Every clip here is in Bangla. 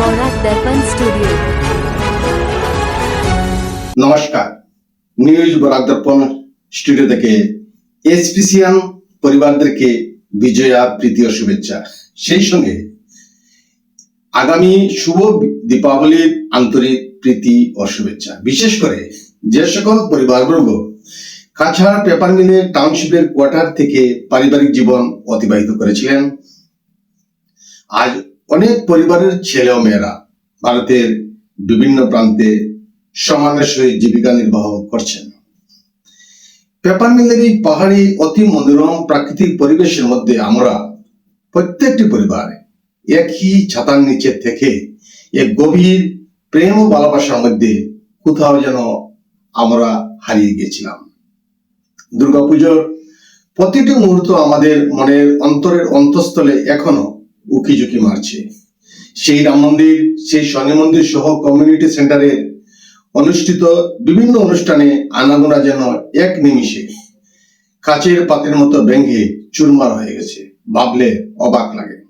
বরাক দর্পণ স্টুডিও নমস্কার নিউজ বরাক দর্পণ স্টুডিও থেকে এসপিসিয়ান পরিবারদেরকে বিজয়া প্রীতি ও শুভেচ্ছা। সেই সঙ্গে আগামী শুভ দীপাবলির আন্তরিক প্রীতি ও শুভেচ্ছা। বিশেষ করে যে সকল পরিবারবর্গ কাছাড় পেপার মিলে টাউনশিপের কোয়ার্টার থেকে পারিবারিক জীবন অতিবাহিত করেছিলেন, আজ অনেক পরিবারের ছেলে ও মেয়েরা ভারতের বিভিন্ন প্রান্তে সমানের সহিত জীবিকা নির্বাহ করছেন। পেপার মিলের এই পাহাড়ি, অতি মনোরম প্রাকৃতিক পরিবেশের মধ্যে আমরা প্রত্যেকটি পরিবার একই ছাতার নিচে থেকে এক গভীর প্রেম ও ভালোবাসার মধ্যে কোথাও যেন আমরা হারিয়ে গেছিলাম। দুর্গাপুজোর প্রতিটি মুহূর্ত আমাদের মনের অন্তরের অন্তঃস্থলে এখনও উকিঝুঁকি মারছে। সেই রাম মন্দির, সেই শনি মন্দির সহ কমিউনিটি সেন্টারে অনুষ্ঠিত বিভিন্ন অনুষ্ঠানে আনাগোনা যেন এক নিমিষে। কাচের পাতের মতো ভেঙে চুরমার হয়ে গেছে। ভাবলে অবাক লাগে।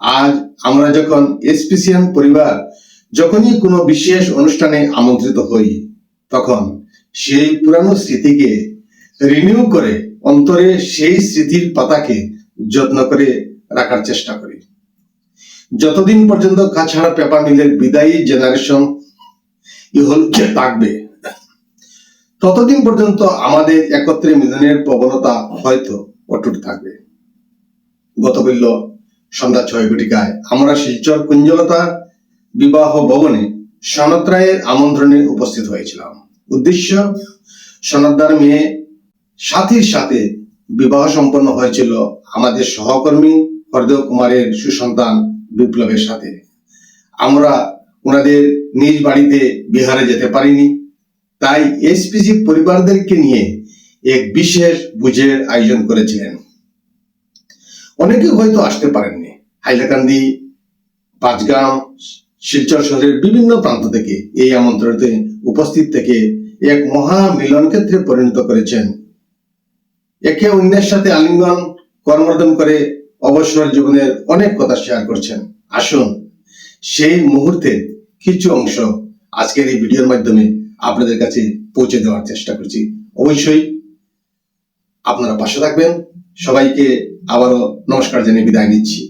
আজ আমরা যখন এসপিসিয়ান পরিবার যখনই কোনো বিশেষ অনুষ্ঠানে আমন্ত্রিত হই, তখন সেই পুরানো স্মৃতিকে রিনিউ করে অন্তরে সেই স্মৃতির পাতাকে যত্ন করে রাখার চেষ্টা করি। যতদিন পর্যন্ত কাছাড়া পেপার মিলের বিদায়ী জেনারেশন ইহলুকে থাকবে, ততদিন পর্যন্ত আমাদের একত্রে মিলনের প্রবণতা হয়তো অটুট থাকবে। গতবল্য সন্ধ্যা ছয় ঘটিকায় আমরা শিলচর কুঞ্জলতা বিবাহ ভবনে সনদ রায়ের আমন্ত্রণে উপস্থিত হয়েছিলাম। উদ্দেশ্য সনদার মেয়ে সাথীর সাথে বিবাহ সম্পন্ন হয়েছিল আমাদের সহকর্মী হরদেব কুমারের সুসন্তান বিপ্লবের সাথে। আমরা ওনাদের নিজ বাড়িতে বিহারে যেতে পারিনি। তাই এসপিজি পরিবারদেরকে নিয়ে এক বিশেষ বুঝের আয়োজন করেছিলেন। অনেকে হয়তো আসতে পারেননি। হাইলাকান্দি পাঁচগ্রাম শিলচর শহরের বিভিন্ন প্রান্ত থেকে এই আমন্ত্রণে উপস্থিত থেকে এক মহা মিলন ক্ষেত্রে পরিণত করেছেন। একে অন্যের সাথে আলিঙ্গন কর্মর্দন করে অবসর জীবনের অনেক কথা শেয়ার করছেন। আসুন, সেই মুহূর্তে কিছু অংশ আজকের এই ভিডিওর মাধ্যমে আপনাদের কাছে পৌঁছে দেওয়ার চেষ্টা করছি। অবশ্যই আপনারা পাশে থাকবেন। সবাইকে আবারও নমস্কার জানিয়ে বিদায় নিচ্ছি।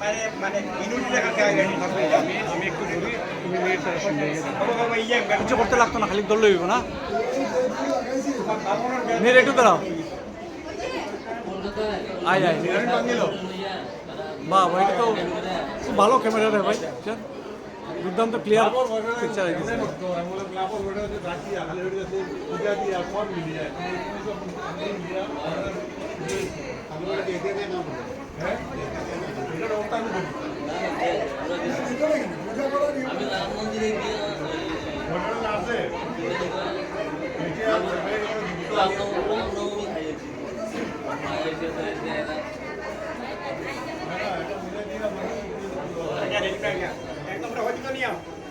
মানে মানে ইউনিট দেখা আমি আমি একটু ঘুরি তুমি কিছু করতে লাগতো না খালি দল লইব না? মেরে একটু দাঁড়াও। আয় আয়। বাহ ভাই তো খুব ভালো ক্যামেরা রে ভাই? দুর্দান্ত ক্লিয়ার পিকচার হয়েছে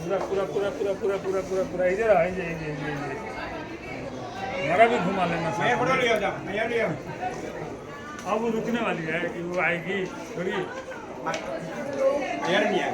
पूरा पूरा पूरा पूरा पूरा पूरा पूरा पूरा इधर आ ये ये ये ये हमारा भी घुमा लेना साथ अब वो रुकने वाली है कि वो आएगी थोड़ी। नहीं आएगी हैं।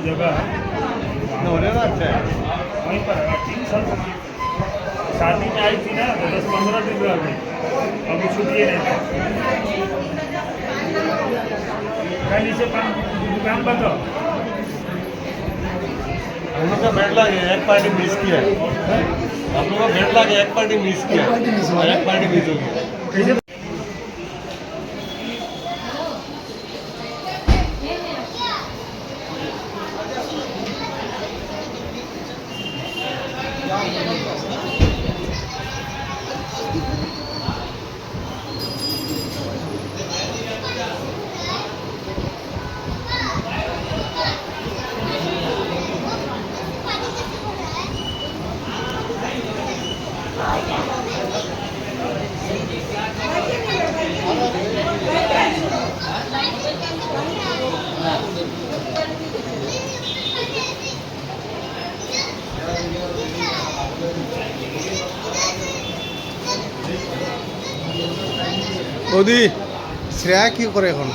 तो शाम जगह है। वहीं पर है। तीन साल तक शादी में आई थी ना तो दस पंद्रह दिन रह गई अभी छुट्टी नहीं कल इसे काम बताओ। हम लोग का बैठ लगे एक पार्टी मिस किया हम लोग का बैठ लगे एक पार्टी मिस किया एक पार्टी मिस हो गया। Oh, yeah. বৌদি শ্রেয়া কি করে এখন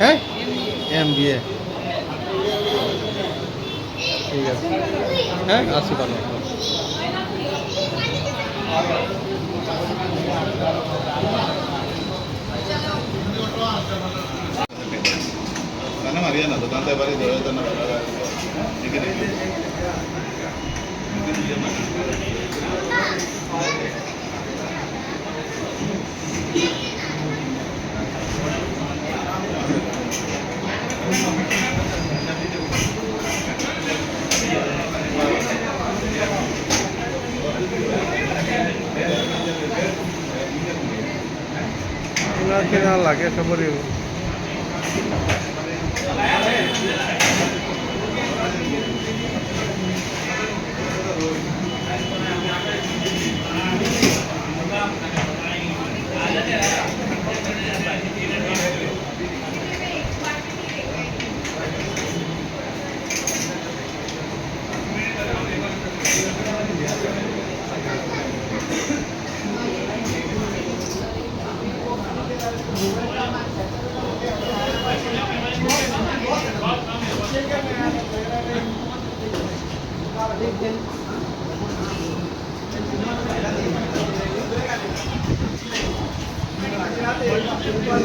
হ্যাঁ এম বি এ ঠিক আছে হ্যাঁ আসি ভালো കാരണം അറിയാലോ ദുക്കാനത്തെ പറയും ദൂരെ തന്നെ ഇങ്ങനെ লাগে সবরই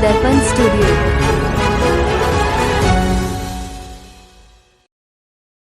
दर्पण स्टूडियो